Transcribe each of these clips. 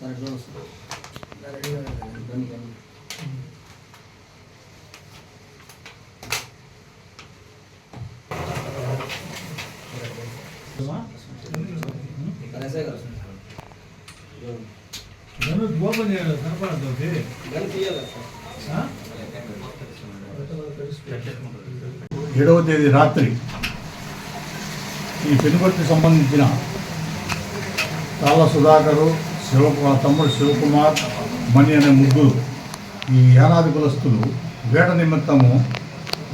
Dhanush open చేయాలి కనపడదు ఏడవ తేదీ రాత్రి ఈ పెనుగొట్టి సంబంధించిన తాళ్ళ సుధాకరు శివకుమార్ తమ్ముడు శివకుమార్ మణి అనే ముగ్గురు ఈ ఏడాది కులస్తులు వేట నిమిత్తము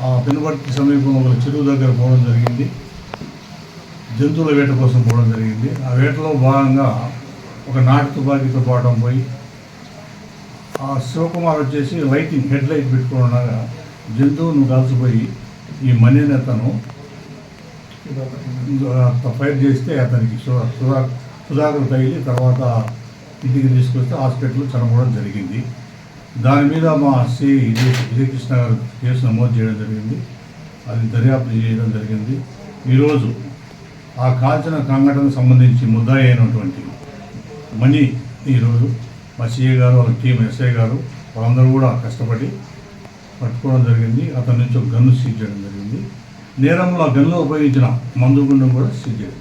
ఆ సమీపంలో ఒక చెరువు దగ్గర పోవడం జరిగింది. జంతువుల వేట కోసం పోవడం జరిగింది. ఆ వేటలో భాగంగా ఒక నాటు తుపాకీతో పోవడం పోయి ఆ శివకుమార్ వచ్చేసి లైటింగ్ హెడ్ లైట్ పెట్టుకుని ఉండగా జంతువును కాల్చిపోయి ఈ మణి అనే అతను ఫైర్ చేస్తే అతనికి సుధా సుధాకర్ తగిలి తర్వాత ఇంటికి తీసుకొస్తే హాస్పిటల్లో చనిపోవడం జరిగింది. దాని మీద మా సి విజయ విజయకృష్ణ గారు కేసు నమోదు చేయడం జరిగింది. అది దర్యాప్తు చేయడం జరిగింది. ఈరోజు ఆ కాల్చిన సంఘటనకు సంబంధించి ముద్దాయి అయినటువంటి మణి ఈరోజు మా సిఏ గారు వాళ్ళ టీం ఎస్ఐ గారు వాళ్ళందరూ కూడా కష్టపడి పట్టుకోవడం జరిగింది. అతని నుంచి ఒక గన్ను సీజ్ చేయడం జరిగింది. నేరంలో ఆ ఉపయోగించిన మందు గుండం కూడా సీజ్ చేయడం.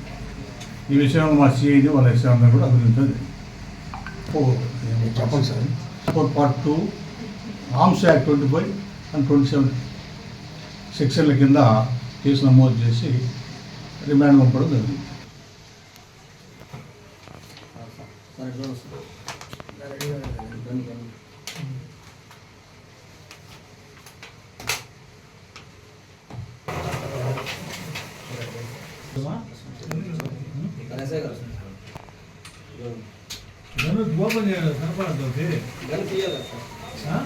ఈ విషయంలో మా సిఐని వాళ్ళ ఎస్ఐ అందరూ కూడా అభినందించడం జరిగింది. చెప్పండి sir. Part two arms act twenty five and twenty seven సెక్షన్ల కింద కేసు నమోదు చేసి రిమాండ్ పంపడం జరిగింది. 너는 누가 보냐 상관없는데. 난 뛰어갔어. 아?